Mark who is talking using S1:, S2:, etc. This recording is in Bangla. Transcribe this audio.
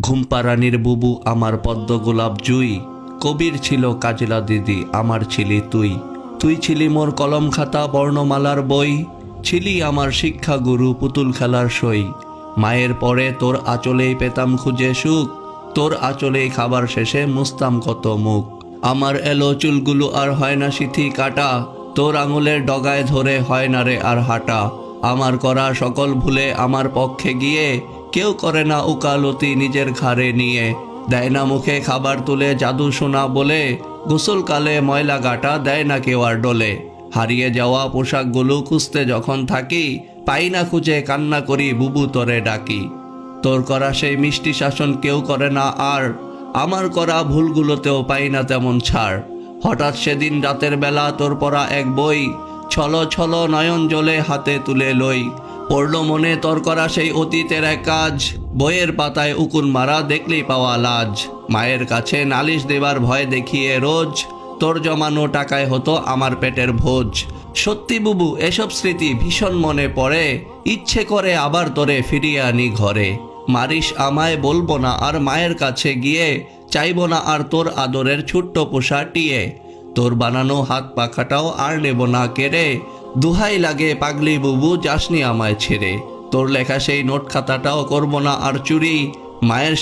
S1: ঘুমপাড়ানির বুবু আমার পদ্ম গোলাপ জুই। কবির ছিল কাজলা দিদি, আমার ছিলি তুই। তুই ছিলি মোর কলম খাতা বর্ণমালার বই। ছিলি আমার শিক্ষা গুরু পুতুল খেলার সই। মায়ের পরে তোর আঁচলেই পেতাম খুঁজে সুখ। তোর আঁচলেই খাবার শেষে মুস্তাম কত মুখ। আমার এলো চুলগুলো আর হয় না সিথি কাটা। তোর আঙুলের ডগায় ধরে হয় না রে আর হাঁটা। আমার করা সকল ভুলে আমার পক্ষে গিয়ে কেউ করে না উকালতি নিজের ঘাড়ে নিয়ে। দেয় না মুখে খাবার তুলে, জাদু শোনা বলে। গোসলকালে ময়লা গাটা দেয় না কেউ আর ডোলে। হারিয়ে যাওয়া পোশাকগুলো খুঁজতে যখন থাকি, পাই না খুঁজে, কান্না করি, বুবু তরে ডাকি। তোর করা সেই মিষ্টি শাসন কেউ করে না আর। আমার করা ভুলগুলোতেও পাই না তেমন ছাড়। হঠাৎ সেদিন রাতের বেলা তোর পড়া এক বই, ছলো ছল নয়ন জলে হাতে তুলে লই। পড়ল মনে তোর করা সেই অতীতের এক কাজ। বইয়ের পাতায় উকুন মারা দেখলেই পাওয়া লাজ। মায়ের কাছে নালিশ দেবার ভয় দেখিয়ে রোজ। তোর জমানো টাকায় হতো আমার পেটের ভোজ। সত্যি বুবু, এসব স্মৃতি ভীষণ মনে পড়ে। ইচ্ছে করে আবার তোরে ফিরিয়ে আনি ঘরে। মারিস আমায় বলব না আর মায়ের কাছে গিয়ে। চাইব না আর তোর আদরের ছোট্ট পোষা টিয়ে তোর বানানো হাত পাখাটাও আর নেব না কেড়ে। দুহাই লাগে পাগলি বুবু, যাসনি আমায় ছেড়ে। তোর লেখা সেই নোট খাতাটাও করব না আর চুরি। মায়ের